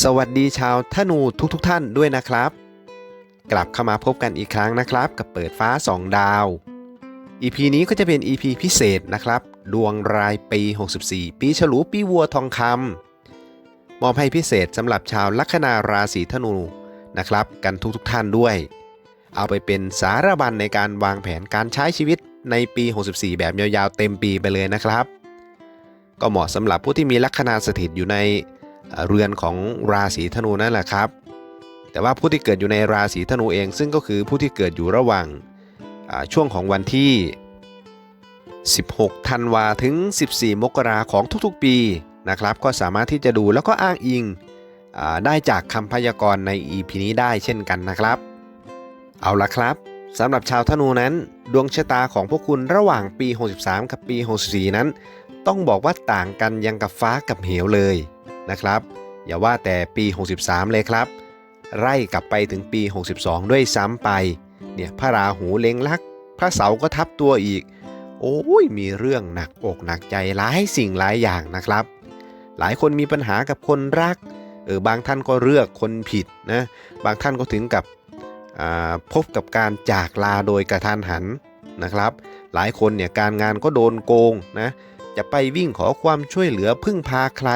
สวัสดีชาวธนูทุกทกๆท่านด้วยนะครับ กลับเข้ามาพบกันอีกครั้งนะครับ กับเปิดฟ้า 2 ดาว EP นี้ก็จะเป็น EP พิเศษนะครับ ดวงรายปี 64 ปีฉลูปีวัวทองคำมอบให้พิเศษสำหรับชาวลัคนาราศีธนูนะครับ กันทุกๆทท่านด้วย เอาไปเป็นสารบัญในการวางแผนการใช้ชีวิตในปี 64 แบบยาวๆ เต็มปีไปเลยนะครับ ก็เหมาะสำหรับผู้ที่มีลัคนาสถิตอยู่ใน เรือนของราศีธนูนั่นแหละครับ แต่ว่าผู้ที่เกิดอยู่ในราศีธนูเอง ซึ่งก็คือผู้ที่เกิดอยู่ระหว่างช่วงของวันที่ 16 ธันวาถึง 14 มกราของทุกๆ ปีนะครับ ก็สามารถที่จะดูแล้วก็อ้างอิงอได้จากคำพยากรณ์ใน EP นี้ได้เช่นกันนะครับ เอาละครับสำหรับชาวธนูนั้น ดวงชะตาของพวกคุณระหว่างปี 63 กับปี 64 นั้น ต้องบอกว่าต่างกันยังกับฟ้ากับเหวเลย นะครับ อย่าว่าแต่ปี 63 เลยครับ ไล่กลับไปถึงปี 62 ด้วยซ้ำไป เนี่ยพระราหูเล็งลัก พระเสาร์ก็ทับตัวอีก โอ้ยมีเรื่องหนักอกหนักใจหลายสิ่งหลายอย่างนะครับ หลายคนมีปัญหากับคนรัก เออบางท่านก็เลือกคนผิดนะ บางท่านก็ถึงกับพบกับการจากลาโดยกระทันหันนะครับ หลายคนเนี่ยการงานก็โดนโกงนะ จะไปวิ่งขอความช่วยเหลือพึ่งพาใคร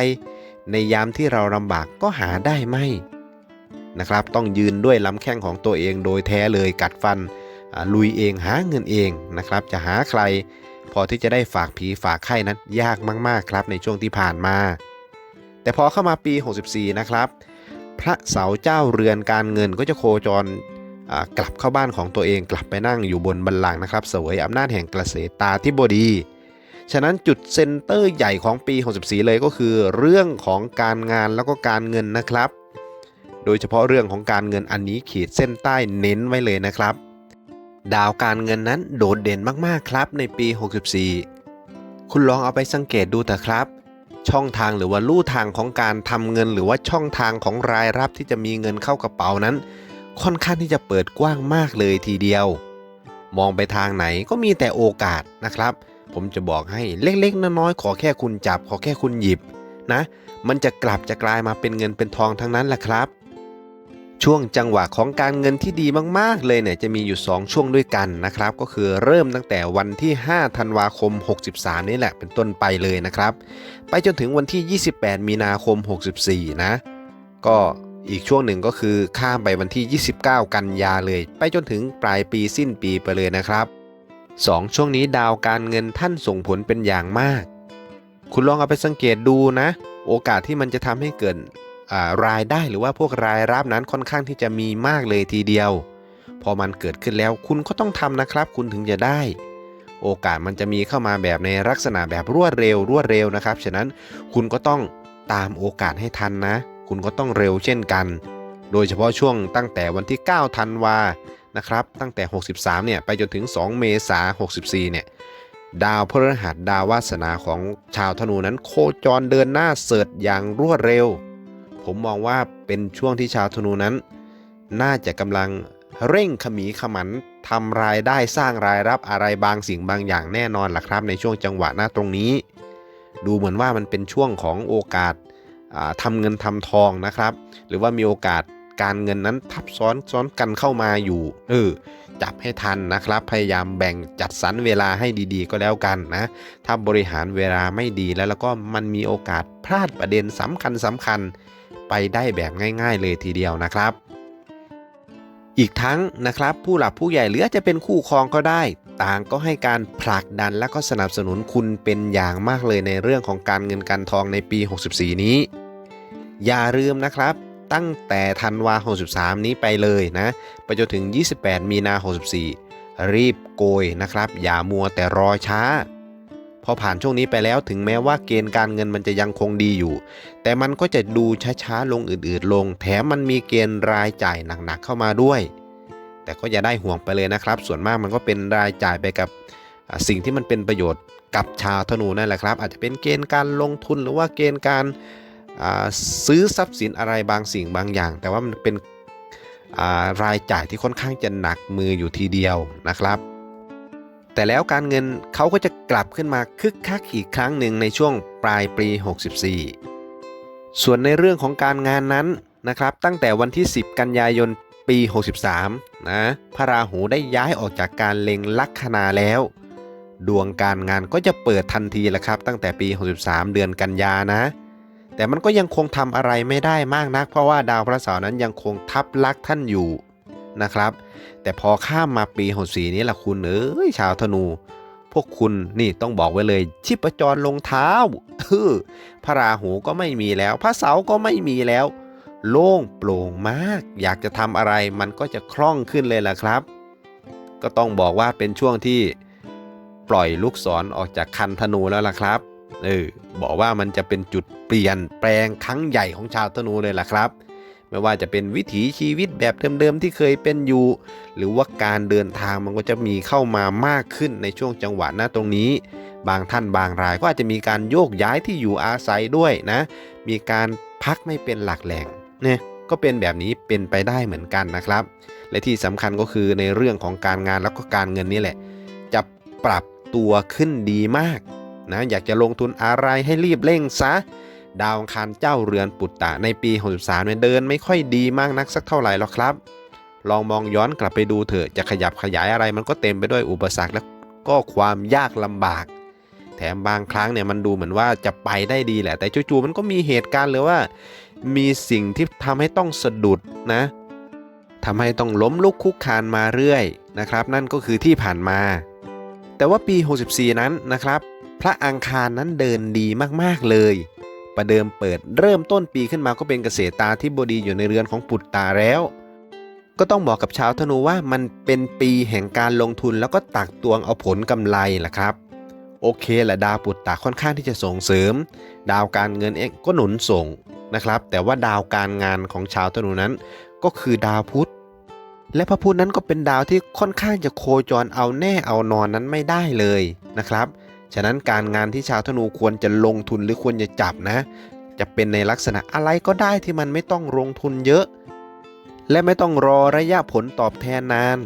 ในยามที่เราลำบากก็หาได้ไม่นะครับ ต้องยืนด้วยลำแข้งของตัวเองโดยแท้เลยกัดฟันลุยเองหาเงินเองนะครับ จะหาใคร พอที่จะได้ฝากผีฝากไข้นั้นยากมาก ๆ ครับในช่วงที่ผ่านมา แต่พอเข้ามาปี 64 นะครับ พระเสาเจ้าเรือนการเงินก็จะโคจรกลับเข้าบ้านของตัวเองกลับไปนั่งอยู่บนบัลลังก์นะครับ เสวยอำนาจแห่งกระเสตาธิบดี ฉะนั้นจุดเซนเตอร์ใหญ่ของปี 64 เลยก็คือ เรื่องของการงานแล้วก็การเงินนะครับ โดยเฉพาะเรื่องของการเงินอันนี้ขีดเส้นใต้เน้นไว้เลยนะครับ ดาวการเงินนั้นโดดเด่นมากๆครับในปี 64 คุณลองเอาไปสังเกตดูเถอะครับ ช่องทางหรือว่าลู่ทางของการทำเงิน หรือว่าช่องทางของรายรับที่จะมีเงินเข้ากระเป๋านั้น ค่อนข้างที่จะเปิดกว้างมากเลยทีเดียว มองไปทางไหนก็มีแต่โอกาสนะครับ ผมจะบอกให้เล็กๆน้อยๆขอแค่คุณจับ ขอแค่คุณหยิบนะ มันจะกลับจะกลายมาเป็นเงินเป็นทองทั้งนั้นแหละครับ ช่วงจังหวะของการเงินที่ดีมากๆเลยเนี่ยจะมีอยู่ 2 ช่วงด้วยกันนะครับ ก็คือเริ่มตั้งแต่วันที่ 5 ธันวาคม 63 นี่แหละเป็นต้นไปเลยนะครับ ไปจนถึงวันที่ 28 มีนาคม 64 นะ ก็อีกช่วงหนึ่งก็คือข้ามไปวันที่ 29 กันยาเลย ไปจนถึงปลายปีสิ้นปีไปเลยนะครับ สองช่วงนี้ดาวการเงินท่านส่งผลเป็นอย่างมาก คุณลองเอาไปสังเกตดูนะ โอกาสที่มันจะทำให้เกิดรายได้หรือว่าพวกรายรับนั้นค่อนข้างที่จะมีมากเลยทีเดียว พอมันเกิดขึ้นแล้วคุณก็ต้องทำนะครับ คุณถึงจะได้ โอกาสมันจะมีเข้ามาแบบในลักษณะแบบรวดเร็ว รวดเร็วนะครับ ฉะนั้นคุณก็ต้องตามโอกาสให้ทันนะ คุณก็ต้องเร็วเช่นกัน โดยเฉพาะช่วงตั้งแต่วันที่ 9 ธันวา นะครับตั้งแต่ 63 เนี่ยไปจนถึง 2 เมษายน 64 เนี่ยดาวพฤหัสดาววาสนาของชาวธนูนั้นโคจรเดินหน้าเสริดอย่างรวดเร็ว ผมมองว่าเป็นช่วงที่ชาวธนูนั้น น่าจะกำลังเร่งขมีขมันทำรายได้สร้างรายรับอะไรบางสิ่งบางอย่างแน่นอนล่ะครับ ในช่วงจังหวะหน้าตรงนี้ ดูเหมือนว่ามันเป็นช่วงของโอกาสาทำเงินทำทองนะครับ หรือว่ามีโอกาส การเงินนั้นทับซ้อนซ้อนกันเข้ามาอยู่ เออ จับให้ทันนะครับ พยายามแบ่งจัดสรรเวลาให้ดีๆ ก็แล้วกันนะ ถ้าบริหารเวลาไม่ดีแล้วแล้วก็มันมีโอกาสพลาดประเด็นสำคัญสำคัญไปได้แบบง่าย ๆ เลยทีเดียวนะครับ อีกทั้งนะครับ ผู้หลักผู้ใหญ่หรือจะเป็นคู่ครองก็ได้ ต่างก็ให้การผลักดันและก็สนับสนุนคุณเป็นอย่างมากเลยในเรื่องของการเงินการทองในปี 64 นี้อย่าลืมนะครับ ตั้งแต่ธันวา 63 นี้ไปเลยนะ ไปจนถึง 28 มีนา 64 รีบโกยนะครับ อย่ามัวแต่รอช้า พอผ่านช่วงนี้ไปแล้วถึงแม้ว่าเกณฑ์การเงินมันจะยังคงดีอยู่ แต่มันก็จะดูช้าๆลงอืดๆลง แถมมันมีเกณฑ์รายจ่ายหนักๆเข้ามาด้วย แต่ก็อย่าได้ห่วงไปเลยนะครับ ส่วนมากมันก็เป็นรายจ่ายไปกับสิ่งที่มันเป็นประโยชน์กับชาวธนูนั่นแหละครับ อาจจะเป็นเกณฑ์การลงทุนหรือว่าเกณฑ์การ ซื้อทรัพย์สินอะไรบางสิ่งบางอย่าง แต่ว่ามันเป็นรายจ่ายที่ค่อนข้างจะหนักมืออยู่ทีเดียวนะครับ แต่แล้วการเงินเขาก็จะกลับขึ้นมาคึกคักอีกครั้งหนึ่งในช่วงปลายปี 64 ส่วนในเรื่องของการงานนั้นนะครับ ตั้งแต่วันที่ 10 กันยายนปี 63 นะ พระราหูได้ย้ายออกจากการเล็งลัคนาแล้ว ดวงการงานก็จะเปิดทันทีแหละครับ ตั้งแต่ปี 63 เดือนกันยานะ แต่มันก็ยังคงทำอะไรไม่ได้มากนัก เพราะว่าดาวพระเสาร์นั้นยังคงทับลักท่านอยู่นะครับ แต่พอข้ามมาปี64นี้ล่ะคุณเอ้ยชาวธนู พวกคุณนี่ต้องบอกไว้เลยชิปจรลงเท้าเออพระราหูก็ไม่มีแล้ว พระเสาร์ก็ไม่มีแล้ว โล่งโปร่งมาก อยากจะทำอะไรมันก็จะคล่องขึ้นเลยล่ะครับ ก็ต้องบอกว่าเป็นช่วงที่ปล่อยลูกศรออกจากคันธนูแล้วล่ะครับเออบอกว่ามันจะเป็นจุด เปลี่ยนแปลงครั้งใหญ่ของชาวธนูเลยล่ะครับ ไม่ว่าจะเป็นวิถีชีวิตแบบเดิมๆที่เคยเป็นอยู่ หรือว่าการเดินทางมันก็จะมีเข้ามามากขึ้นในช่วงจังหวะหน้าตรงนี้ บางท่านบางรายก็อาจจะมีการโยกย้ายที่อยู่อาศัยด้วยนะ มีการพักไม่เป็นหลักแหล่งเนี่ยก็เป็นแบบนี้เป็นไปได้เหมือนกันนะครับ และที่สำคัญก็คือในเรื่องของการงานแล้วก็การเงินนี่แหละ จะปรับตัวขึ้นดีมากนะอยากจะลงทุนอะไรให้รีบเร่งซะ ดาวอังคารเจ้าเรือนปุตตะในปี 63เนี่ยเดินไม่ค่อยดีมากนักสักเท่าไหร่หรอกครับ ลองมองย้อนกลับไปดูเถอะจะขยับขยายอะไรมันก็เต็มไปด้วยอุปสรรคและก็ความยากลำบาก แถมบางครั้งเนี่ยมันดูเหมือนว่าจะไปได้ดีแหละ แต่จู่ๆมันก็มีเหตุการณ์เลยว่า มีสิ่งที่ทำให้ต้องสะดุดนะทำให้ต้องล้มลุกคุกคานมาเรื่อยนะครับ นั่นก็คือที่ผ่านมา แต่ว่าปี 64 นั้นนะครับ พระอังคารนั้นเดินดีมากๆเลย ประเดิมเปิดเริ่มต้นปีขึ้นมาก็เป็นเกษตราธิบดีอยู่ในเรือนของปุตตาแล้ว ก็ต้องบอกกับชาวธนูว่ามันเป็นปีแห่งการลงทุนแล้วก็ตักตวงเอาผลกำไรล่ะครับ โอเคแหละดาวปุตตาค่อนข้างที่จะส่งเสริม ดาวการเงินเองก็หนุนส่งนะครับ แต่ว่าดาวการงานของชาวธนูนั้น ก็คือดาวพุธและพระพุธนั้นก็เป็นดาวที่ค่อนข้างจะโคจรเอาแน่เอานอนนั้นไม่ได้เลยนะครับ ฉะนั้นการงานที่ชาวธนูควรจะลงทุนหรือควรจะจับนะ จะเป็นในลักษณะอะไรก็ได้ที่มันไม่ต้องลงทุนเยอะ และไม่ต้องรอระยะผลตอบแทนนาน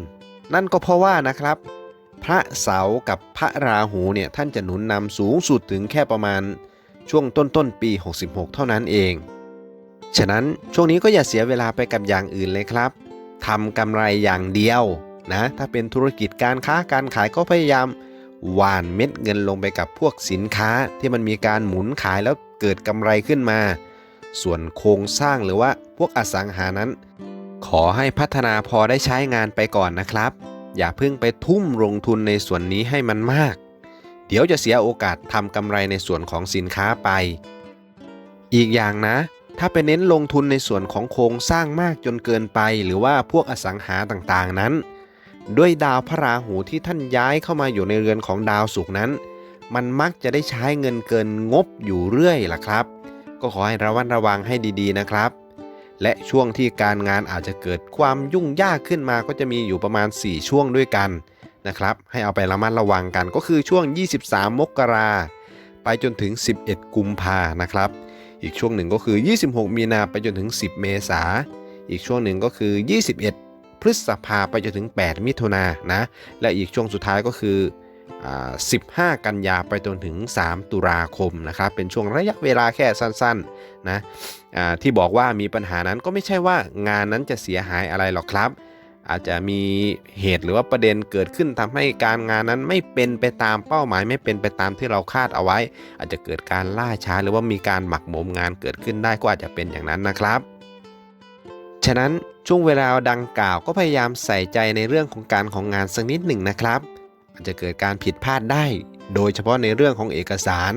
นั่นก็เพราะว่านะครับ พระเสากับพระราหูเนี่ยท่านจะหนุนนำสูงสุดถึงแค่ประมาณช่วงต้นต้นปี 66 เท่านั้นเอง ฉะนั้นช่วงนี้ก็อย่าเสียเวลาไปกับอย่างอื่นเลยครับทำกำไรอย่างเดียวนะถ้าเป็นธุรกิจการค้าการขายก็พยายาม หว่านเม็ดเงินลงไปกับพวกสินค้าที่มันมีการหมุนขายแล้วเกิดกำไรขึ้นมา ส่วนโครงสร้างหรือว่าพวกอสังหานั้น ขอให้พัฒนาพอได้ใช้งานไปก่อนนะครับ อย่าเพิ่งไปทุ่มลงทุนในส่วนนี้ให้มันมาก เดี๋ยวจะเสียโอกาสทำกำไรในส่วนของสินค้าไป อีกอย่างนะ ถ้าไปเน้นลงทุนในส่วนของโครงสร้างมากจนเกินไป หรือว่าพวกอสังหาต่างๆนั้น ด้วยดาวพระราหูที่ท่านย้ายเข้ามาอยู่ในเรือนของดาวศุกร์นั้น มันมักจะได้ใช้เงินเกินงบอยู่เรื่อยล่ะครับ ก็ขอให้ระวัดระวังให้ดีๆนะครับ และช่วงที่การงานอาจจะเกิดความยุ่งยากขึ้นมาก็จะมีอยู่ประมาณ 4 ช่วงด้วยกันนะครับ ให้เอาไประมัดระวังกันก็คือช่วง 23 มกราไปจนถึง 11 กุมภานะครับ อีกช่วงหนึ่งก็คือ 26 มีนาไปจนถึง 10 เมษาอีกช่วงหนึ่งก็คือ 21 พฤษภาไปจนถึง 8 มิถุนานะ และอีกช่วงสุดท้ายก็คือ 15 กันยาไปจนถึง 3 ตุลาคมนะครับ เป็นช่วงระยะเวลาแค่สั้นๆนะที่บอกว่ามีปัญหานั้นก็ไม่ใช่ว่างานนั้นจะเสียหายอะไรหรอกครับ อาจจะมีเหตุหรือว่าประเด็นเกิดขึ้นทำให้การงานนั้นไม่เป็นไปตามเป้าหมาย ไม่เป็นไปตามที่เราคาดเอาไว้ อาจจะเกิดการล่าช้าหรือว่ามีการหมักหมมงานเกิดขึ้นได้ก็อาจจะเป็นอย่างนั้นนะครับ ฉะนั้นช่วงเวลาดังกล่าวก็พยายามใส่ใจในเรื่องของการของงานสักนิดหนึ่งนะครับอาจจะเกิดการผิดพลาดได้ โดยเฉพาะในเรื่องของเอกสาร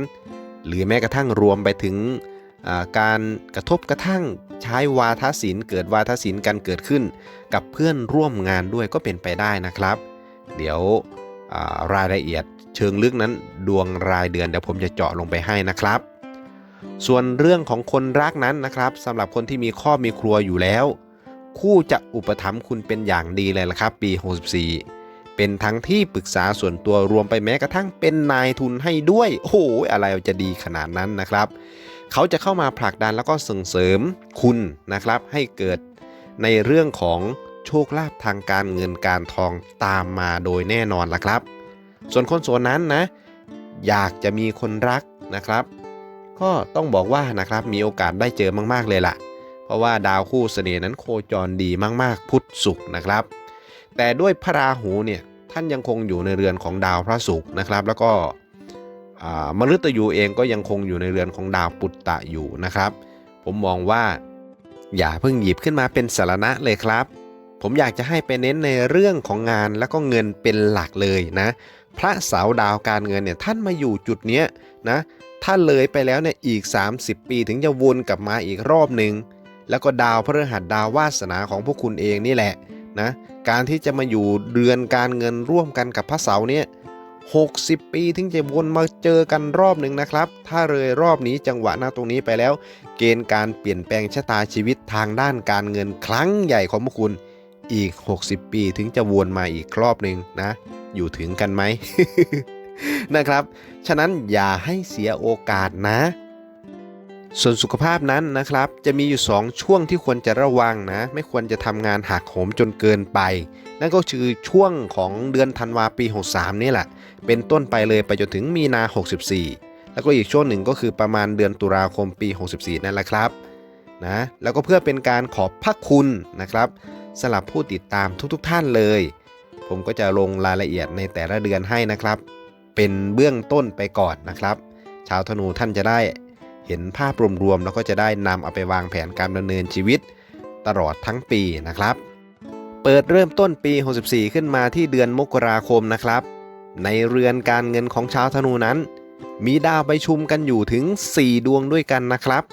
หรือแม้กระทั่งรวมไปถึงการกระทบกระทั่งใช้วาทศิลป์เกิดวาทศิลป์กันเกิดขึ้น กับเพื่อนร่วมงานด้วยก็เป็นไปได้นะครับ เดี๋ยวรายละเอียดเชิงลึกนั้นดวงรายเดือนเดี๋ยวผมจะเจาะลงไปให้นะครับ ส่วนเรื่องของคนรักนั้นนะครับสำหรับคนที่มีครอบมีครัวอยู่แล้ว คู่จะอุปถัมภ์คุณเป็นอย่างดีเลยละครับ ปี 64 เป็นทั้งที่ปรึกษาส่วนตัวรวมไปแม้กระทั่งเป็นนายทุนให้ด้วย โอ้โหอะไรจะดีขนาดนั้นนะครับ เขาจะเข้ามาผลักดันแล้วก็ส่งเสริมคุณนะครับ ให้เกิดในเรื่องของโชคลาภทางการเงินการทองตามมาโดยแน่นอนละครับ ส่วนคนโสดนั้นนะ อยากจะมีคนรักนะครับ ก็ต้องบอกว่านะครับมีโอกาสได้เจอมากๆเลยล่ะ เพราะว่าดาวคู่เสน่ห์นั้นโคจรดีมากๆ พุทธศุกร์นะครับ แต่ด้วยพระราหูเนี่ยท่านยังคงอยู่ในเรือนของดาวพระศุกร์นะครับ แล้วก็มฤตยูเองก็ยังคงอยู่ในเรือนของดาวปุตตะอยู่นะครับ ผมมองว่าอย่าเพิ่งหยิบขึ้นมาเป็นสารณะเลยครับ ผมอยากจะให้ไปเน้นในเรื่องของงานแล้วก็เงินเป็นหลักเลยนะ พระเสาดาวการเงินเนี่ยท่านมาอยู่จุดเนี้ยนะ ถ้าเลยไปแล้วเนี่ยอีก 30 ปีถึงจะวนกลับมาอีกรอบหนึ่งแล้วก็ดาวพฤหัสดาววาสนาของพวกคุณเองนี่แหละนะการที่จะมาอยู่เรือนการเงินร่วมกันกับพระเสาเนี่ย60 ปีถึงจะวนมาเจอกันรอบหนึ่งนะครับ ถ้าเลยรอบนี้จังหวะหน้าตรงนี้ไปแล้ว เกณฑ์การเปลี่ยนแปลงชะตาชีวิตทางด้านการเงินครั้งใหญ่ของพวกคุณอีก 60 ปีถึงจะวนมาอีกรอบหนึ่งนะ อยู่ถึงกันไหม นะครับ ฉะนั้นอย่าให้เสียโอกาสนะ ส่วนสุขภาพนั้นนะครับ จะมีอยู่ 2 ช่วงที่ควรจะระวังนะ ไม่ควรจะทำงานหักโหมจนเกินไป นั่นก็คือช่วงของเดือนธันวาปี 63 นี่แหละ เป็นต้นไปเลยไปจนถึงมีนา 64 แล้วก็อีกช่วงหนึ่งก็คือประมาณเดือนตุลาคมปี 64 นั่นแหละครับนะแล้วก็เพื่อเป็นการขอบพระคุณนะครับสำหรับผู้ติดตามทุกๆทท่านเลย ผมก็จะลงรายละเอียดในแต่ละเดือนให้นะครับ เป็นเบื้องต้นไปก่อนนะครับ ชาวธนูท่านจะได้เห็นภาพรวมๆแล้วก็จะได้นำเอาไปวางแผนการดำเนินชีวิตตลอดทั้งปีนะครับ เปิดเริ่มต้นปี 64 ขึ้นมาที่เดือนมกราคมนะครับ ในเรือนการเงินของชาวธนูนั้น มีดาวไปชุมกันอยู่ถึง 4 ดวงด้วยกันนะครับ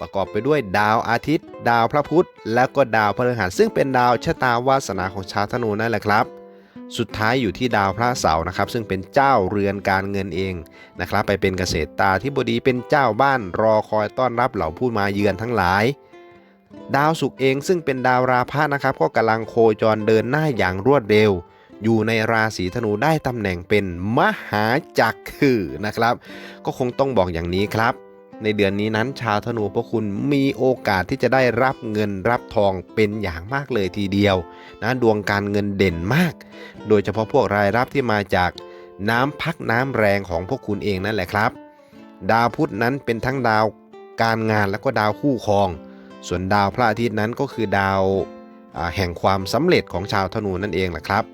ประกอบไปด้วยดาวอาทิตย์ ดาวพระพุธ แล้วก็ดาวพฤหัสซึ่งเป็นดาวชะตาวาสนาของชาวธนูนั่นแหละครับ สุดท้ายอยู่ที่ดาวพระเสาร์นะครับ ซึ่งเป็นเจ้าเรือนการเงินเองนะครับ ไปเป็นเกษตรตาที่บดีเป็นเจ้าบ้านรอคอยต้อนรับเหล่าผู้มาเยือนทั้งหลาย ดาวศุกร์เองซึ่งเป็นดาวราพะนะครับ ก็กำลังโคจรเดินหน้าอย่างรวดเร็ว อยู่ในราศีธนูได้ตำแหน่งเป็นมหาจักรคือนะครับ ก็คงต้องบอกอย่างนี้ครับ ในเดือนนี้นั้นชาวธนูพวกคุณมีโอกาสที่จะได้รับเงินรับทองเป็นอย่างมากเลยทีเดียวนะดวงการเงินเด่นมาก โดยเฉพาะพวกรายรับที่มาจากน้ำพักน้ำแรงของพวกคุณเองนั่นแหละครับ ดาวพุธนั้นเป็นทั้งดาวการงานและก็ดาวคู่ครอง ส่วนดาวพระอาทิตย์นั้นก็คือดาวแห่งความสำเร็จของชาวธนูนั่นเองแหละครับ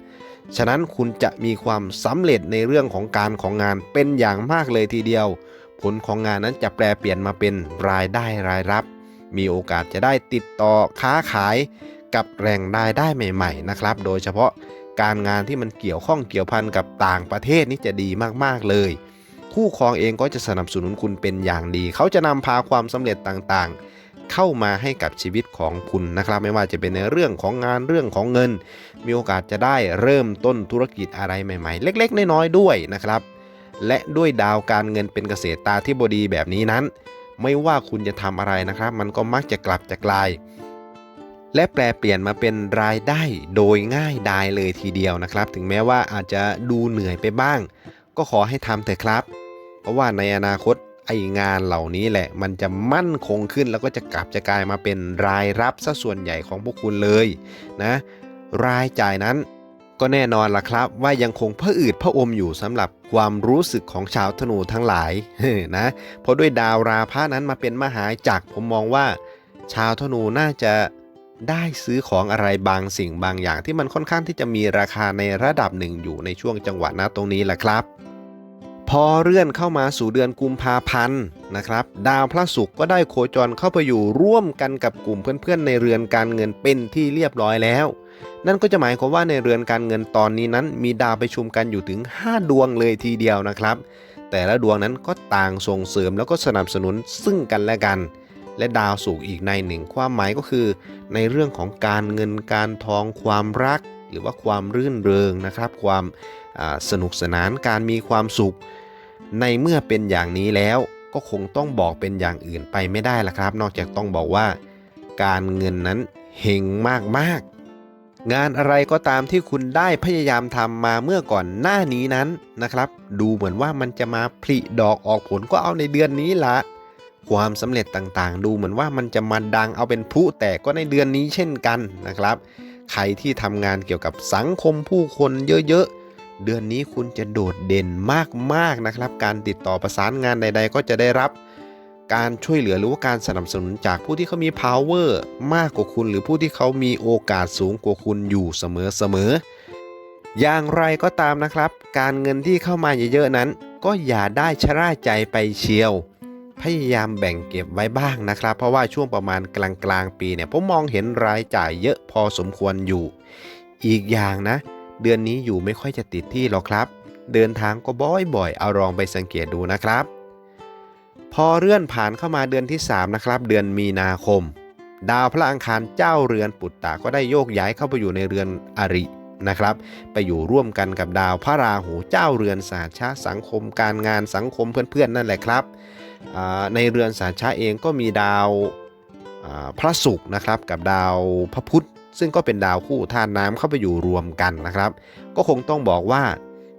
ฉะนั้นคุณจะมีความสำเร็จในเรื่องของการของงานเป็นอย่างมากเลยทีเดียว ผลของงานนั้นจะแปลเปลี่ยนมาเป็นรายได้รายรับ มีโอกาสจะได้ติดต่อค้าขายกับแหล่งรายได้ใหม่ๆนะครับ โดยเฉพาะการงานที่มันเกี่ยวข้องเกี่ยวพันกับต่างประเทศนี่จะดีมากๆเลย คู่ครองเองก็จะสนับสนุนคุณเป็นอย่างดี เขาจะนำพาความสำเร็จต่างๆ เข้ามาให้กับชีวิตของคุณนะครับ ไม่ว่าจะเป็นในเรื่องของงานเรื่องของเงิน มีโอกาสจะได้เริ่มต้นธุรกิจอะไรใหม่ ๆ เล็ก ๆ น้อยๆด้วยนะครับ และด้วยดาวการเงินเป็นเกษตรตาที่บดีแบบนี้นั้น ไม่ว่าคุณจะทำอะไรนะครับ มันก็มักจะกลับจะกลาย และแปลเปลี่ยนมาเป็นรายได้โดยง่ายดายเลยทีเดียวนะครับ ถึงแม้ว่าอาจจะดูเหนื่อยไปบ้าง ก็ขอให้ทำเถอะครับ เพราะว่าในอนาคตไองานเหล่านี้แหละ มันจะมั่นคงขึ้นแล้วก็จะกลับจะกลายมาเป็นรายรับซะส่วนใหญ่ของพวกคุณเลยนะ รายจ่ายนั้น ก็แน่นอนล่ะครับว่ายังคงพระอืดพระอมอยู่สำหรับความรู้สึกของชาวธนูทั้งหลายนะเพราะด้วยดาวราพะนั้นมาเป็นมหาจักรผมมองว่า ชาวธนูน่าจะได้ซื้อของอะไรบางสิ่งบางอย่างที่มันค่อนข้างที่จะมีราคาในระดับหนึ่งอยู่ในช่วงจังหวะนะตรงนี้แหละครับ พอเลื่อนเข้ามาสู่เดือนกุมภาพันธ์นะครับ ดาวพระศุกร์ก็ได้โคจรเข้าไปอยู่ร่วมกันกับกลุ่มเพื่อนๆในเรือนการเงินเป็นที่เรียบร้อยแล้ว นั่นก็จะหมายความว่าในเรือนการเงินตอนนี้นั้น มีดาวไปชุมกันอยู่ถึง 5 ดวงเลยทีเดียวนะครับ แต่ละดวงนั้นก็ต่างส่งเสริมแล้วก็สนับสนุนซึ่งกันและกัน และดาวสุกอีกในหนึ่งความหมายก็คือ ในเรื่องของการเงินการทองความรัก หรือว่าความรื่นเริงนะครับ ความสนุกสนานการมีความสุข ในเมื่อเป็นอย่างนี้แล้วก็คงต้องบอกเป็นอย่างอื่นไปไม่ได้ละครับ นอกจากต้องบอกว่า การเงินนั้นเฮงมากๆ งานอะไรก็ตามที่คุณได้พยายามทำมาเมื่อก่อนหน้านี้นั้นนะครับ ดูเหมือนว่ามันจะมาผลิดอกออกผลก็เอาในเดือนนี้ละความสำเร็จต่างๆ ดูเหมือนว่ามันจะมาดังเอาเป็นพลุแต่ก็ในเดือนนี้เช่นกันนะครับ ใครที่ทำงานเกี่ยวกับสังคมผู้คนเยอะๆ เดือนนี้คุณจะโดดเด่นมากๆนะครับ การติดต่อประสานงานใด ๆ ก็จะได้รับ การช่วยเหลือหรือว่าการสนับสนุนจากผู้ที่เขามี power มากกว่าคุณ หรือผู้ที่เขามีโอกาสสูงกว่าคุณอยู่เสมอๆอย่างไรก็ตามนะครับ การเงินที่เข้ามาเยอะๆนั้น ก็อย่าได้ชะล่าใจไปเชียว พยายามแบ่งเก็บไว้บ้างนะครับ เพราะว่าช่วงประมาณกลางกลางๆปีเนี่ยผมมองเห็นรายจ่ายเยอะพอสมควรอยู่ อีกอย่างนะ เดือนนี้อยู่ไม่ค่อยจะติดที่หรอกครับ เดินทางก็บ่อยๆ เอาลองไปสังเกตดูนะครับ พอเลื่อนผ่านเข้ามาเดือนที่ 3 นะครับ เดือนมีนาคม ดาวพระอังคารเจ้าเรือนปุตตะก็ได้โยกย้ายเข้าไปอยู่ในเรือนอรินะครับ ไปอยู่ร่วมกันกับดาวพระราหูเจ้าเรือนสาชาสังคม การงานสังคมเพื่อนๆ นั่นแหละครับ ในเรือนสาชาเองก็มีดาวพระศุกร์นะครับกับดาวพระพุธซึ่งก็เป็นดาวคู่ธาตุน้ำเข้าไปอยู่รวมกันนะครับ ก็คงต้องบอกว่า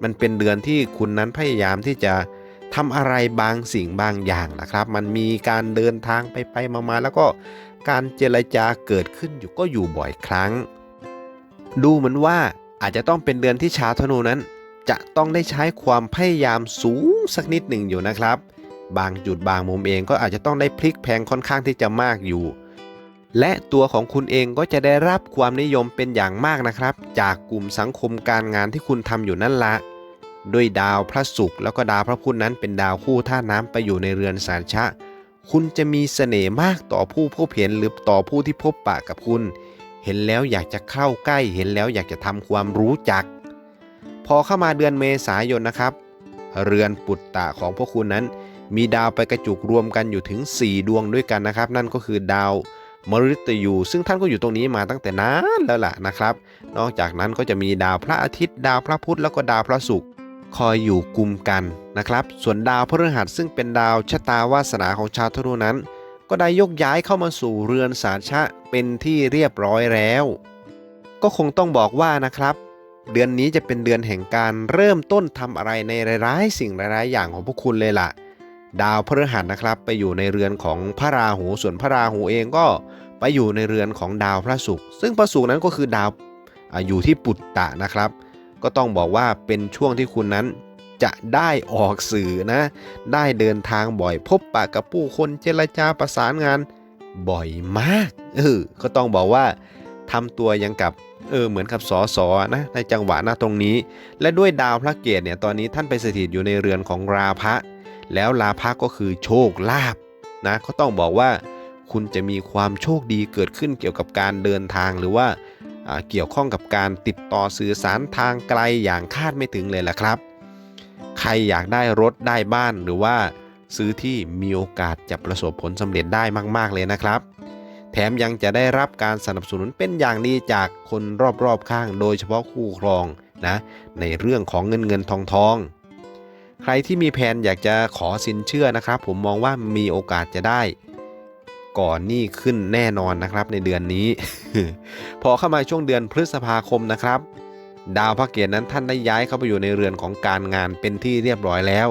มันเป็นเดือนที่คุณนั้นพยายามที่จะ ทำอะไรบางสิ่งบางอย่างนะครับ มันมีการเดินทางไปไปมามาแล้วก็การเจรจาเกิดขึ้นอยู่ก็อยู่บ่อยครั้ง ดูเหมือนว่าอาจจะต้องเป็นเดือนที่ชาวธนูนั้น จะต้องได้ใช้ความพยายามสูงสักนิดหนึ่งอยู่นะครับ บางจุดบางมุมเองก็อาจจะต้องได้พลิกแพงค่อนข้างที่จะมากอยู่ และตัวของคุณเองก็จะได้รับความนิยมเป็นอย่างมากนะครับ จากกลุ่มสังคมการงานที่คุณทำอยู่นั่นละ ด้วยดาวพระศุกร์แล้วก็ดาวพระพุธนั้นเป็นดาวคู่ธาน้ำไปอยู่ในเรือนสารชะ คุณจะมีเสน่ห์มากต่อผู้พบเห็นหรือต่อผู้ที่พบปะกับคุณ เห็นแล้วอยากจะเข้าใกล้เห็นแล้วอยากจะทำความรู้จัก พอเข้ามาเดือนเมษายนนะครับ เรือนปุตตะของพวกคุณนั้น มีดาวไปกระจุกรวมกันอยู่ถึง 4 ดวงด้วยกันนะครับ นั่นก็คือดาวมฤตยูซึ่งท่านก็อยู่ตรงนี้มาตั้งแต่นานแล้วล่ะนะครับ นอกจากนั้นก็จะมีดาวพระอาทิตย์ ดาวพระพุธแล้วก็ดาวพระศุกร์ คอยอยู่กลุ่มกันนะครับ ส่วนดาวพฤหัสซึ่งเป็นดาวชะตาวาสนาของชาวธนูนั้น ก็ได้ยกย้ายเข้ามาสู่เรือนสารชะเป็นที่เรียบร้อยแล้ว ก็คงต้องบอกว่านะครับ เดือนนี้จะเป็นเดือนแห่งการเริ่มต้นทำอะไรในหลายๆสิ่งหลายๆอย่างของพวกคุณเลยล่ะ ดาวพฤหัสนะครับ ไปอยู่ในเรือนของพระราหู ส่วนพระราหูเองก็ไปอยู่ในเรือนของดาวพระศุกร์ซึ่งพระศุกร์นั้นก็คือดาวอาอยู่ที่ปุตตะนะครับ ก็ต้องบอกว่าเป็นช่วงที่คุณนั้นจะได้ออกสื่อนะ ได้เดินทางบ่อยพบปะกับผู้คนเจรจาประสานงานบ่อยมากเออก็ต้องบอกว่าทำตัวยังกับเออเหมือนกับสอสอนะในจังหวะหน้าตรงนี้ และด้วยดาวพระเกตเนี่ยตอนนี้ท่านไปสถิตอยู่ในเรือนของราพะ แล้วราพะก็คือโชคลาภนะก็ต้องบอกว่า คุณจะมีความโชคดีเกิดขึ้นเกี่ยวกับการเดินทางหรือว่าอ่า เกี่ยวข้องกับการติดต่อสื่อสารทางไกลอย่างคาดไม่ถึงเลยล่ะครับ ใครอยากได้รถได้บ้านหรือว่าซื้อที่มีโอกาสจะประสบผลสำเร็จได้มาก ๆ เลยนะครับ แถมยังจะได้รับการสนับสนุนเป็นอย่างดีจากคนรอบๆข้าง โดยเฉพาะคู่ครองนะในเรื่องของเงินเงินทองทองใครที่มีแผนอยากจะขอสินเชื่อนะครับ ผมมองว่ามีโอกาสจะได้ ก่อนหนี้ขึ้นแน่นอนนะครับในเดือนนี้ พอเข้ามาช่วงเดือนพฤษภาคมนะครับ ดาวพระเกตนั้นท่านได้ย้ายเข้าไปอยู่ในเรือนของการงานเป็นที่เรียบร้อยแล้ว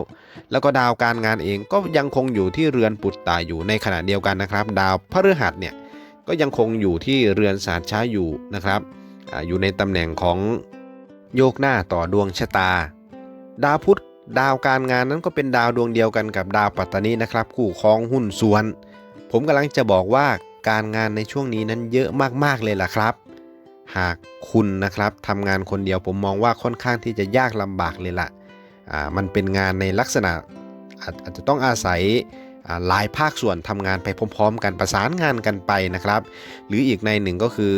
แล้วก็ดาวการงานเองก็ยังคงอยู่ที่เรือนปุตตาอยู่ในขณะเดียวกันนะครับ ดาวพฤหัสเนี่ยก็ยังคงอยู่ที่เรือนศาสตร์ช้าอยู่นะครับออยู่ในตำแหน่งของโยกหน้าต่อดวงชะตา ดาวพุธดาวการงานนั้นก็เป็นดาวดวงเดียวกันกับดาวปัตตานีนะครับ คู่ครองหุ้นส่วน ผมกำลังจะบอกว่าการงานในช่วงนี้นั้นเยอะมากๆเลยล่ะครับ หากคุณนะครับทำงานคนเดียวผมมองว่าค่อนข้างที่จะยากลำบากเลยล่ะอ่ามันเป็นงานในลักษณะอาจอาจจะต้องอาศัยหลายภาคส่วนทำงานไปพร้อม ๆ กันประสานงานกันไปนะครับ หรืออีกในหนึ่งก็คือ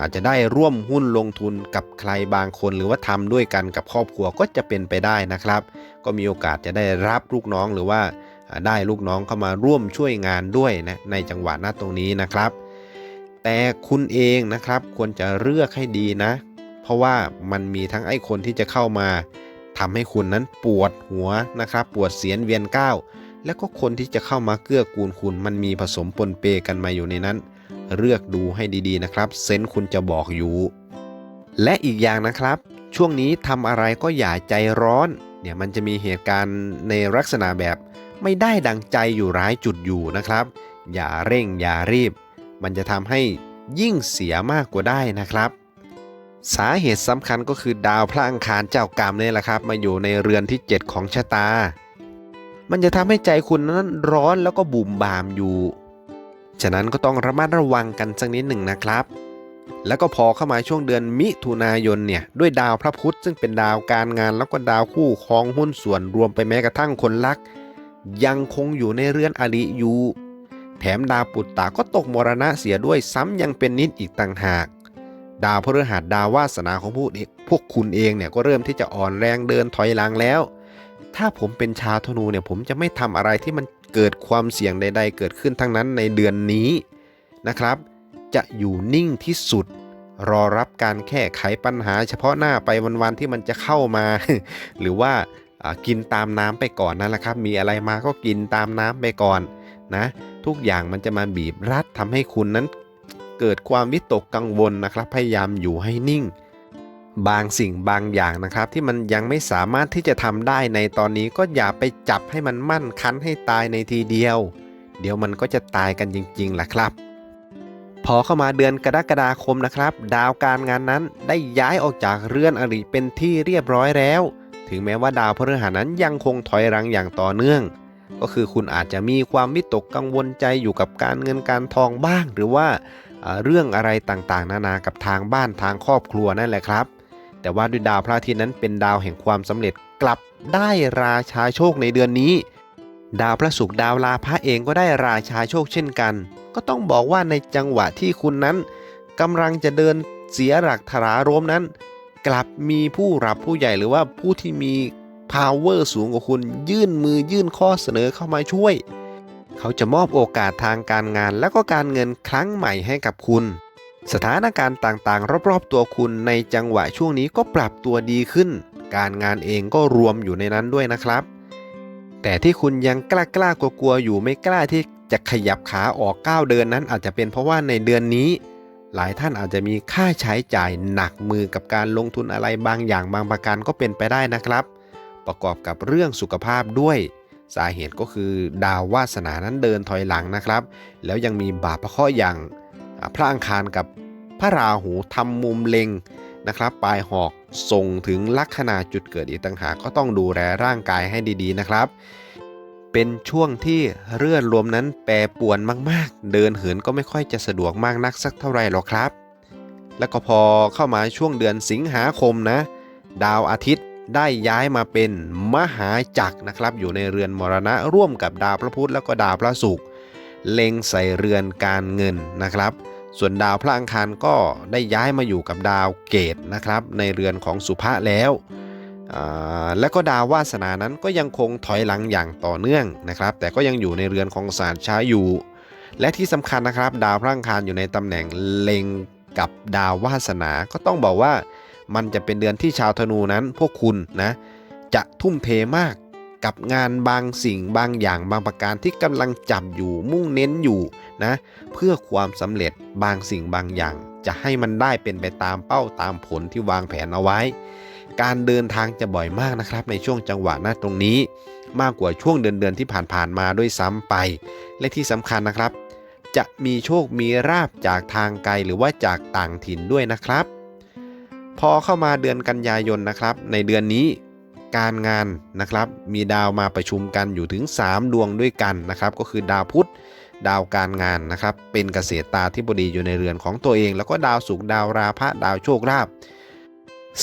อาจจะได้ร่วมหุ้นลงทุนกับใครบางคน หรือว่าทำด้วยกันกับครอบครัวก็จะเป็นไปได้นะครับ ก็มีโอกาสจะได้รับลูกน้องหรือว่าอ่า ได้ลูกน้องเข้ามาร่วมช่วยงานด้วยนะในจังหวะหน้าตรงนี้นะครับ แต่คุณเองนะครับควรจะเลือกให้ดีนะ เพราะว่ามันมีทั้งไอ้คนที่จะเข้ามาทำให้คุณนั้นปวดหัวนะครับ ปวดเสียนเวียนก้าวแล้วก็คนที่จะเข้ามาเกื้อกูลคุณ มันมีผสมปนเปกันมาอยู่ในนั้น เลือกดูให้ดีๆนะครับ เซนคุณจะบอกอยู่ และอีกอย่างนะครับ ช่วงนี้ทำอะไรก็อย่าใจร้อนเนี่ยมันจะมีเหตุการณ์ในลักษณะแบบ ไม่ได้ดังใจอยู่ร้ายจุดอยู่นะครับ อย่าเร่งอย่ารีบ มันจะทำให้ยิ่งเสียมากกว่าได้นะครับ สาเหตุสำคัญก็คือดาวพระอังคารเจ้ากรรมนี่แหละครับ มาอยู่ในเรือนที่ 7 ของชะตา มันจะทำให้ใจคุณนั้นร้อนแล้วก็บุ่มบามอยู่ ฉะนั้นก็ต้องระมัดระวังกันสักนิดหนึ่งนะครับแล้วก็พอเข้ามาช่วงเดือนมิถุนายนเนี่ยด้วยดาวพระพุธซึ่งเป็นดาวการงานแล้วก็ดาวคู่ครองหุ้นส่วนรวมไปแม้กระทั่งคนรัก ยังคงอยู่ในเรือนอริอยู่ แถมดาวปุตตะก็ตกมรณะเสียด้วยซ้ำยังเป็นนิดอีกต่างหาก ดาวพฤหัสดาววาสนาของผู้เอกพวกคุณเองเนี่ยก็เริ่มที่จะอ่อนแรงเดินถอยหลังแล้ว ถ้าผมเป็นชาวธนูเนี่ยผมจะไม่ทำอะไรที่มันเกิดความเสี่ยงใด ๆ เกิดขึ้นทั้งนั้นในเดือนนี้นะครับ จะอยู่นิ่งที่สุดรอรับการแก้ไขปัญหาเฉพาะหน้าไปวันๆที่มันจะเข้ามา หรือว่า กินตามน้ำไปก่อนนั่นแหละครับ มีอะไรมาก็กินตามน้ำไปก่อนนะ ทุกอย่างมันจะมาบีบรัดทำให้คุณนั้นเกิดความวิตกกังวลนะครับ พยายามอยู่ให้นิ่ง บางสิ่งบางอย่างนะครับ ที่มันยังไม่สามารถที่จะทำได้ในตอนนี้ก็อย่าไปจับให้มันมั่นคันให้ตายในทีเดียว เดี๋ยวมันก็จะตายกันจริงๆแหละครับพอเข้ามาเดือนกรกฎาคมนะครับ ดาวการงานนั้นได้ย้ายออกจากเรือนอริเป็นที่เรียบร้อยแล้ว ถึงแม้ว่าดาวพฤหัสนั้นยังคงถอยรังอย่างต่อเนื่อง ก็คือคุณอาจจะมีความวิตกกังวลใจอยู่กับการเงินการทองบ้าง หรือว่าเรื่องอะไรต่างๆ นานากับทางบ้านทางครอบครัวนั่นแหละครับ แต่ว่าด้วยดาวพระอาทิตย์นั้นเป็นดาวแห่งความสำเร็จกลับได้ราชาโชคในเดือนนี้ ดาวพระศุกร์ดาวลาพระเองก็ได้ราชาโชคเช่นกัน ก็ต้องบอกว่าในจังหวะที่คุณนั้นกำลังจะเดินเสียหลักถรารมนั้น กลับมีผู้รับผู้ใหญ่หรือว่าผู้ที่มี power สูงกว่าคุณ ยื่นมือยื่นข้อเสนอเข้ามาช่วย เขาจะมอบโอกาสทางการงานและก็การเงินครั้งใหม่ให้กับคุณ สถานการณ์ต่างๆ รอบๆ ตัวคุณในจังหวะช่วงนี้ก็ปรับตัวดีขึ้น การงานเองก็รวมอยู่ในนั้นด้วยนะครับ แต่ที่คุณยังกล้ากล้ากลัวๆอยู่ไม่กล้าที่จะขยับขาออกก้าวเดินนั้นอาจจะเป็นเพราะว่าในเดือนนี้ หลายท่านอาจจะมีค่าใช้จ่ายหนักมือกับการลงทุนอะไรบางอย่างบางประการก็เป็นไปได้นะครับ ประกอบกับเรื่องสุขภาพด้วย สาเหตุก็คือดาววาสนานั้นเดินถอยหลังนะครับ แล้วยังมีบาปพระเคราะห์อย่างพระอังคารกับพระราหูทำมุมเล็งนะครับปลายหอกส่งถึงลัคนาจุดเกิดอีกต่างหากก็ต้องดูแลร่างกายให้ดีๆนะครับ เป็นช่วงที่เลือดรวมนั้นแปรปวนมากๆ เดินเหินก็ไม่ค่อยจะสะดวกมากนักสักเท่าไรหรอกครับ แล้วก็พอเข้ามาช่วงเดือนสิงหาคมนะ ดาวอาทิตย์ได้ย้ายมาเป็นมหาจักรนะครับ อยู่ในเรือนมรณะร่วมกับดาวพระพุธแล้วก็ดาวพระศุกร์เล็งใส่เรือนการเงินนะครับ ส่วนดาวพระอังคารก็ได้ย้ายมาอยู่กับดาวเกตนะครับ ในเรือนของสุภะแล้ว และก็ดาววาสนานั้นก็ยังคงถอยหลังอย่างต่อเนื่องนะครับ แต่ก็ยังอยู่ในเรือนของศาสตร์ช้าอยู่ และที่สำคัญนะครับ ดาวพระอังคารอยู่ในตำแหน่งเล็งกับดาววาสนา ก็ต้องบอกว่ามันจะเป็นเดือนที่ชาวธนูนั้นพวกคุณนะจะทุ่มเทมากกับงานบางสิ่งบางอย่างบางประการที่กำลังจับอยู่มุ่งเน้นอยู่นะเพื่อความสำเร็จบางสิ่งบางอย่าง จะให้มันได้เป็นไปตามเป้าตามผลที่วางแผนเอาไว้ การเดินทางจะบ่อยมากนะครับ ในช่วงจังหวะหน้าตรงนี้ มากกว่าช่วงเดือนเดือนที่ผ่านๆมาด้วยซ้ำไป และที่สำคัญนะครับ จะมีโชคมีราบจากทางไกลหรือว่าจากต่างถิ่นด้วยนะครับ พอเข้ามาเดือนกันยายนนะครับ ในเดือนนี้การงานนะครับ มีดาวมาประชุมกันอยู่ถึง 3 ดวงด้วยกันนะครับ ก็คือดาวพุธดาวการงานนะครับ เป็นเกษตรตาธิบดีอยู่ในเรือนของตัวเอง แล้วก็ดาวศุกดาวราพะดาวโชคลาภ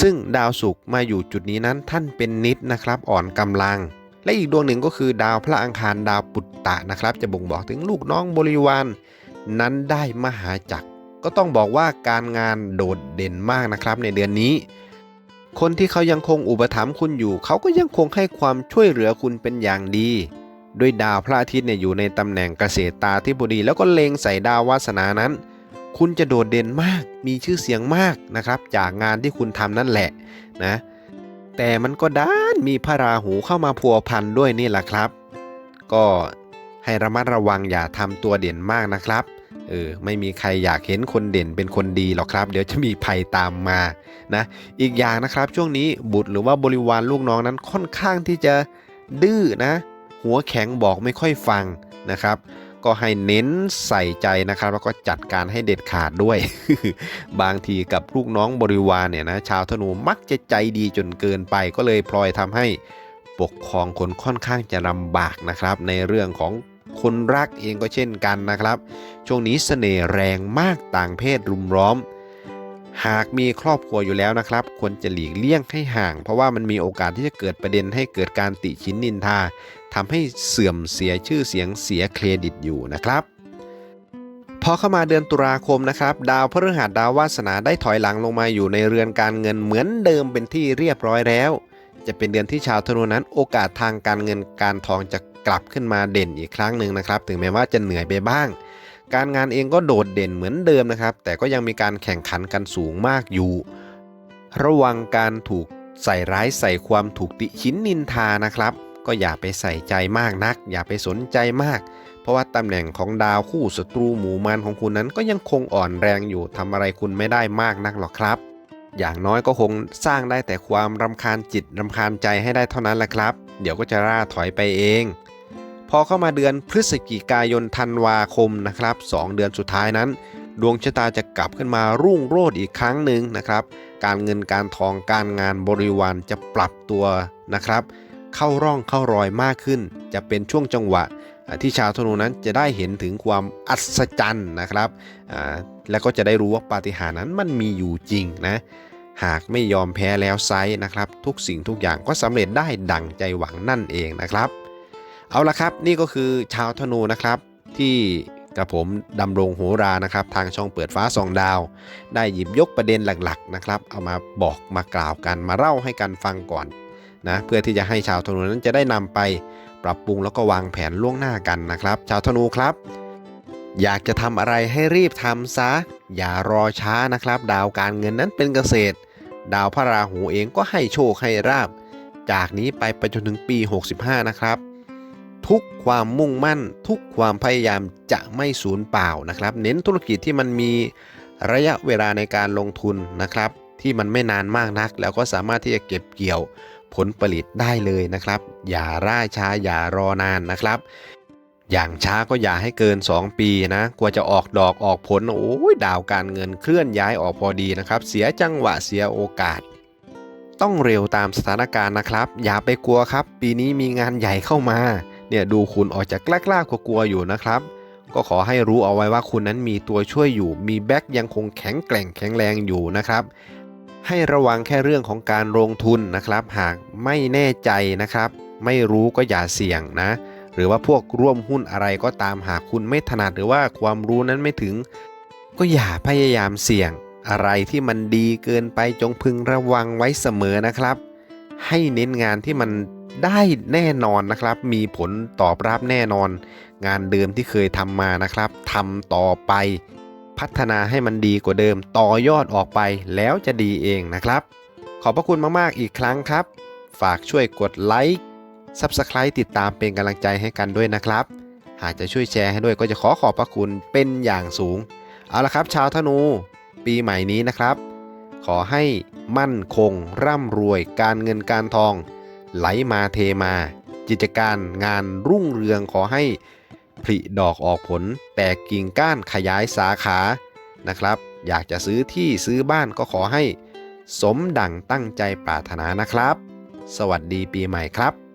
ซึ่งดาวศุกร์มาอยู่จุดนี้นั้นท่านเป็นนิดนะครับอ่อนกำลัง และอีกดวงหนึ่งก็คือดาวพระอังคารดาวปุตตะนะครับ จะบ่งบอกถึงลูกน้องบริวารนั้นได้มหาจักร ก็ต้องบอกว่าการงานโดดเด่นมากนะครับในเดือนนี้ คนที่เขายังคงอุปถัมภ์คุณอยู่ เขาก็ยังคงให้ความช่วยเหลือคุณเป็นอย่างดีด้วยดาวพระอาทิตย์เนี่ยอยู่ในตำแหน่งเกษตรตาธิบดีแล้วก็เล็งใส่ดาววาสนานั้น คุณจะโดดเด่นมาก มีชื่อเสียงมากนะครับ จากงานที่คุณทำนั่นแหละนะ แต่มันก็ด้านมีพระราหูเข้ามาพัวพันด้วยนี่แหละครับ ก็ให้ระมัดระวังอย่าทำตัวเด่นมากนะครับเออไม่มีใครอยากเห็นคนเด่นเป็นคนดีหรอกครับ เดี๋ยวจะมีภัยตามมานะอีกอย่างนะครับช่วงนี้บุตรหรือว่าบริวารลูกน้องนั้นค่อนข้างที่จะดื้อนะ หัวแข็งบอกไม่ค่อยฟังนะครับ ก็ให้เน้นใส่ใจนะครับ แล้วก็จัดการให้เด็ดขาดด้วย บางทีกับลูกน้องบริวารเนี่ยนะชาวธนูมักจะใจดีจนเกินไป ก็เลยพลอยทำให้ปกครองคนค่อนข้างจะลำบากนะครับ ในเรื่องของคนรักเองก็เช่นกันนะครับ ช่วงนี้เสน่ห์แรงมากต่างเพศรุมร้อม หากมีครอบครัวอยู่แล้วนะครับ ควรจะหลีกเลี่ยงให้ห่าง เพราะว่ามันมีโอกาสที่จะเกิดประเด็นให้เกิดการติชินนินทา ทำให้เสื่อมเสียชื่อเสียงเสียเครดิตอยู่นะครับ พอเข้ามาเดือนตุลาคมนะครับ ดาวพฤหัสดาววาสนาได้ถอยหลังลงมาอยู่ในเรือนการเงินเหมือนเดิมเป็นที่เรียบร้อยแล้ว จะเป็นเดือนที่ชาวธนูนั้นโอกาสทางการเงินการทองจะกลับขึ้นมาเด่นอีกครั้งหนึ่งนะครับ ถึงแม้ว่าจะเหนื่อยไปบ้าง การงานเองก็โดดเด่นเหมือนเดิมนะครับ แต่ก็ยังมีการแข่งขันกันสูงมากอยู่ ระวังการถูกใส่ร้ายใส่ความถูกติชินนินทานะครับ ก็อย่าไปใส่ใจมากนัก อย่าไปสนใจมาก เพราะว่าตำแหน่งของดาวคู่ศัตรูหมู่มารของคุณนั้นก็ยังคงอ่อนแรงอยู่ทำอะไรคุณไม่ได้มากนักหรอกครับ อย่างน้อยก็คงสร้างได้แต่ความรำคาญจิตรำคาญใจให้ได้เท่านั้นแหละครับ เดี๋ยวก็จะร่าถอยไปเอง พอเข้ามาเดือนพฤศจิกายนธันวาคมนะครับ 2 เดือนสุดท้ายนั้นดวงชะตาจะกลับขึ้นมารุ่งโรจน์อีกครั้งหนึ่งนะครับ การเงินการทองการงานบริวารจะปรับตัวนะครับ เข้าร่องเข้ารอยมากขึ้น จะเป็นช่วงจังหวะที่ชาวธนูนั้นจะได้เห็นถึงความอัศจรรย์นะครับอ่าแล้วก็จะได้รู้ว่าปาฏิหาริย์นั้นมันมีอยู่จริงนะหากไม่ยอมแพ้แล้วไซส์นะครับ ทุกสิ่งทุกอย่างก็สำเร็จได้ดั่งใจหวังนั่นเองนะครับ เอาละครับนี่ก็คือชาวธนูนะครับที่กระผมดำรงโหรานะครับ ทางช่องเปิดฟ้าสองดาว ได้หยิบยกประเด็นหลักๆนะครับ เอามาบอกมากล่าวกันมาเล่าให้กันฟังก่อน นะเพื่อที่จะให้ชาวธนูนั้นจะได้นำไปปรับปรุงแล้วก็วางแผนล่วงหน้ากันนะครับ ชาวธนูครับ อยากจะทำอะไรให้รีบทำซะ อย่ารอช้านะครับ ดาวการเงินนั้นเป็นเกษตร ดาวพระราหูเองก็ให้โชคให้ราบ จากนี้ไปไปจนถึงปี 65 นะครับทุกความมุ่งมั่นทุกความพยายามจะไม่สูญเปล่านะครับ เน้นธุรกิจที่มันมีระยะเวลาในการลงทุนนะครับ ที่มันไม่นานมากนัก แล้วก็สามารถที่จะเก็บเกี่ยว ผลผลิตได้เลยนะครับ อย่าร่าช้าอย่ารอนานนะครับ อย่างช้าก็อย่าให้เกิน 2 ปีนะกว่าจะออกดอกออกผลโอ้ยดาวการเงินเคลื่อนย้ายออกพอดีนะครับ เสียจังหวะเสียโอกาส ต้องเร็วตามสถานการณ์นะครับ อย่าไปกลัวครับ ปีนี้มีงานใหญ่เข้ามาเนี่ยดูคุณออกจากกล้าๆกลัวๆอยู่นะครับ ก็ขอให้รู้เอาไว้ว่าคุณนั้นมีตัวช่วยอยู่ มีแบ็กยังคงแข็งแกร่งแข็งแรงอยู่นะครับ ให้ระวังแค่เรื่องของการลงทุนนะครับ หากไม่แน่ใจนะครับ ไม่รู้ก็อย่าเสี่ยงนะ หรือว่าพวกร่วมหุ้นอะไรก็ตามหากคุณไม่ถนัดหรือว่าความรู้นั้นไม่ถึง ก็อย่าพยายามเสี่ยง อะไรที่มันดีเกินไปจงพึงระวังไว้เสมอนะครับ ให้เน้นงานที่มันได้แน่นอนนะครับ มีผลตอบรับแน่นอน งานเดิมที่เคยทำมานะครับทำต่อไป พัฒนาให้มันดีกว่าเดิม ต่อยอดออกไปแล้วจะดีเองนะครับ ขอบพระคุณมากๆอีกครั้งครับ ฝากช่วยกดไลค์ Subscribe ติดตามเป็นกำลังใจให้กันด้วยนะครับ หากจะช่วยแชร์ให้ด้วยก็จะขอขอบพระคุณเป็นอย่างสูง เอาละครับ ชาวธนู ปีใหม่นี้นะครับ ขอให้มั่นคง ร่ำรวยการเงินการทอง ไหลมาเทมา กิจการงานรุ่งเรืองขอให้ ผลิดอกออกผล แตกกิ่งก้านขยายสาขานะครับ อยากจะซื้อที่ซื้อบ้านก็ขอให้ สมดั่งตั้งใจปรารถนานะครับ สวัสดีปีใหม่ครับ